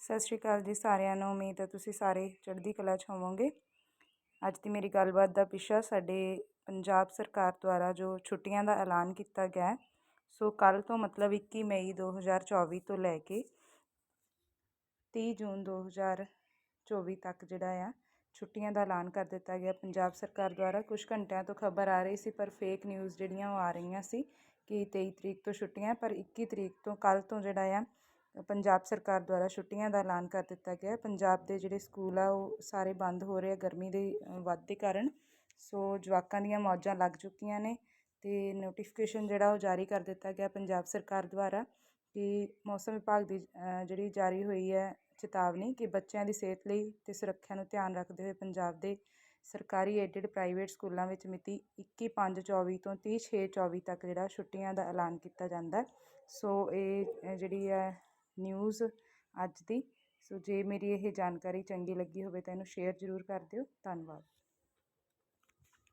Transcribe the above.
ਸਤਿ ਸ਼੍ਰੀ ਅਕਾਲ ਜੀ ਸਾਰਿਆਂ ਨੂੰ, ਉਮੀਦ ਹੈ ਤੁਸੀਂ ਸਾਰੇ ਚੜ੍ਹਦੀ ਕਲਾ 'ਚ ਹੋਵੋਗੇ ਅੱਜ ਦੀ ਮੇਰੀ ਗੱਲਬਾਤ ਦਾ ਵਿਸ਼ਾ ਸਾਡੇ ਪੰਜਾਬ ਸਰਕਾਰ ਦੁਆਰਾ ਜੋ ਛੁੱਟੀਆਂ ਦਾ ਐਲਾਨ ਕੀਤਾ ਗਿਆ ਹੈ। ਸੋ ਕੱਲ੍ਹ ਤੋਂ ਮਤਲਬ 21 ਮਈ 2024 ਤੋਂ ਲੈ ਕੇ 30 ਜੂਨ 2024 ਤੱਕ ਜਿਹੜਾ ਆ, ਛੁੱਟੀਆਂ ਦਾ ਐਲਾਨ ਕਰ ਦਿੱਤਾ ਗਿਆ ਪੰਜਾਬ ਸਰਕਾਰ ਦੁਆਰਾ ਕੁਝ ਘੰਟਿਆਂ ਤੋਂ ਖਬਰ ਆ ਰਹੀ ਸੀ, ਪਰ ਫੇਕ ਨਿਊਜ਼ ਜਿਹੜੀਆਂ ਉਹ ਆ ਰਹੀਆਂ ਸੀ ਕਿ 23 ਤਰੀਕ ਤੋਂ ਛੁੱਟੀਆਂ ਪਰ 21 ਤਰੀਕ ਤੋਂ ਕੱਲ੍ਹ ਤੋਂ ਜਿਹੜਾ ਆ ਪੰਜਾਬ ਸਰਕਾਰ ਦੁਆਰਾ ਛੁੱਟੀਆਂ ਦਾ ਐਲਾਨ ਕਰ ਦਿੱਤਾ ਗਿਆ ਪੰਜਾਬ ਦੇ ਜਿਹੜੇ ਸਕੂਲ ਆ, ਉਹ ਸਾਰੇ ਬੰਦ ਹੋ ਰਹੇ ਆ ਗਰਮੀ ਦੇ ਵੱਧਦੇ ਕਾਰਨ। ਸੋ ਜਵਾਕਾਂ ਦੀਆਂ ਮੌਜਾਂ ਲੱਗ ਚੁੱਕੀਆਂ ਨੇ ਅਤੇ ਨੋਟੀਫਿਕੇਸ਼ਨ ਜਿਹੜਾ ਉਹ ਜਾਰੀ ਕਰ ਦਿੱਤਾ ਗਿਆ ਪੰਜਾਬ ਸਰਕਾਰ ਦੁਆਰਾ ਕਿ ਮੌਸਮ ਵਿਭਾਗ ਦੀ ਜਿਹੜੀ ਜਾਰੀ ਹੋਈ ਹੈ ਚੇਤਾਵਨੀ ਕਿ ਬੱਚਿਆਂ ਦੀ ਸਿਹਤ ਲਈ ਅਤੇ ਸੁਰੱਖਿਆ ਨੂੰ ਧਿਆਨ ਰੱਖਦੇ ਹੋਏ ਪੰਜਾਬ ਦੇ ਸਰਕਾਰੀ ਏਡਡ ਪ੍ਰਾਈਵੇਟ ਸਕੂਲਾਂ ਵਿੱਚ ਮਿਤੀ ਇੱਕੀ ਪੰਜ ਚੌਵੀ ਤੋਂ ਤੀਹ ਛੇ ਚੌਵੀ ਤੱਕ ਜਿਹੜਾ ਛੁੱਟੀਆਂ ਦਾ ਐਲਾਨ ਕੀਤਾ ਜਾਂਦਾ ਸੋ ਇਹ ਜਿਹੜੀ ਹੈ ਨਿਊਜ਼ ਅੱਜ ਦੀ। ਸੋ ਜੇ ਮੇਰੀ ਇਹ ਜਾਣਕਾਰੀ ਚੰਗੀ ਲੱਗੀ ਹੋਵੇ ਤਾਂ ਇਹਨੂੰ ਸ਼ੇਅਰ ਜ਼ਰੂਰ ਕਰ ਦਿਓ। ਧੰਨਵਾਦ।